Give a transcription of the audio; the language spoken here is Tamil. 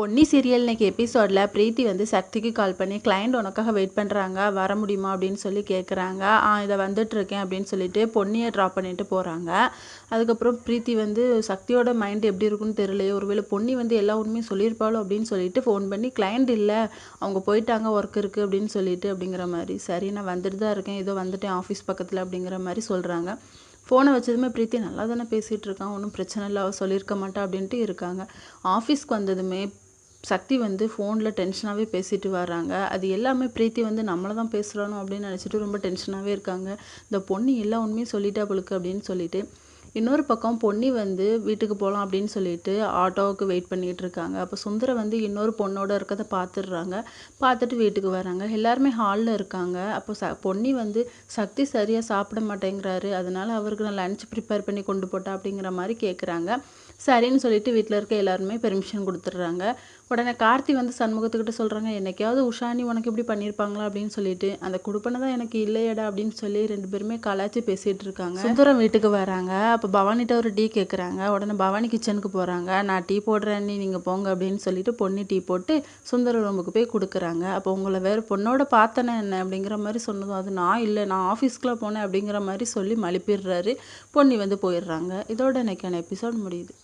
பொன்னி சீரியல் இன்னைக்கு எபிசோடில் பிரீத்தி வந்து சக்திக்கு கால் பண்ணி கிளைண்ட் உனக்காக வெயிட் பண்ணுறாங்க வர முடியுமா? அப்படின்னு சொல்லி கேட்குறாங்க ஆ இதை வந்துட்டுருக்கேன் அப்படின்னு சொல்லிட்டு பொன்னியை ட்ராப் பண்ணிட்டு போகிறாங்க அதுக்கப்புறம் பிரீத்தி வந்து சக்தியோட மைண்ட் எப்படி இருக்குன்னு தெரியலையே. ஒருவேளை பொன்னி வந்து எல்லா உண்மையும் சொல்லியிருப்பாளோ? அப்படின்னு சொல்லிட்டு ஃபோன் பண்ணி கிளைண்ட் இல்லை. அவங்க போயிட்டாங்க ஒர்க் இருக்குது அப்படின்னு சொல்லிட்டு அப்படிங்கிற மாதிரி. சரி நான் வந்துட்டு தான் இருக்கேன். ஏதோ வந்துட்டேன் ஆஃபீஸ் பக்கத்தில் அப்படிங்கிற மாதிரி சொல்கிறாங்க ஃபோனை வச்சதுமே பிரீத்தி நல்லா தானே பேசிகிட்டு இருக்கான். ஒன்றும் பிரச்சனை இல்லை. அவள் சொல்லியிருக்க மாட்டா அப்படின்ட்டு இருக்காங்க. ஆஃபீஸ்க்கு வந்ததுமே சக்தி வந்து ஃபோனில் டென்ஷனாகவே பேசிட்டு வராங்க அது எல்லாமே பிரீத்தி வந்து நம்மளை தான் பேசுகிறானோ அப்படின்னு நினச்சிட்டு ரொம்ப டென்ஷனாகவே இருக்காங்க. இந்த பொண்ணு எல்லா உண்மையும் சொல்லிட்டா அவளுக்கு அப்படின்னு சொல்லிட்டு. இன்னொரு பக்கம் பொன்னி வந்து வீட்டுக்கு போகலாம் அப்படின்னு சொல்லிட்டு ஆட்டோவுக்கு வெயிட் பண்ணிகிட்டு இருக்காங்க. அப்போ சுந்தரம் வந்து இன்னொரு பொண்ணோட இருக்கிறத பார்த்துடுறாங்க பார்த்துட்டு வீட்டுக்கு வராங்க. எல்லாருமே ஹாலில் இருக்காங்க. அப்போ ச பொன்னி வந்து சக்தி சரியாக சாப்பிட மாட்டேங்கிறாரு. அதனால் அவருக்கு நான் லஞ்ச் ப்ரிப்பேர் பண்ணி கொண்டு போட்டா அப்படிங்கிற மாதிரி கேட்குறாங்க சரின்னு சொல்லிட்டு வீட்டில் இருக்க எல்லாருமே பெர்மிஷன் கொடுத்துட்றாங்க. உடனே கார்த்தி வந்து சண்முகத்துக்கிட்ட சொல்கிறாங்க என்னைக்காவது உஷானி உனக்கு இப்படி பண்ணியிருப்பாங்களா அப்படின்னு சொல்லிட்டு அந்த குடுப்பனை தான் எனக்கு இல்லையடா அப்படின்னு சொல்லி ரெண்டு பேருமே கலாச்சி பேசிகிட்டு இருக்காங்க. சுந்தரம் வீட்டுக்கு வராங்க. அப்போ பவானிட்ட ஒரு டீ கேட்குறாங்க உடனே பவானி கிச்சனுக்கு போகிறாங்க நான் டீ போடுறேன் நீ நீங்கள் போங்க அப்படின்னு சொல்லிட்டு பொண்ணு டீ போட்டு சுந்தர ரூமுக்கு போய் கொடுக்குறாங்க. அப்போ உங்களை வேறு பொண்ணோட பார்த்தனே என்ன அப்படிங்கிற மாதிரி சொன்னதும் அது நான் இல்லை நான் ஆஃபீஸ்க்குலாம் போனேன் அப்படிங்கிற மாதிரி சொல்லி மழுப்பிடுறாரு பொன்னி வந்து போயிடுறாங்க. இதோட இன்னைக்கான எபிசோட் முடியுது.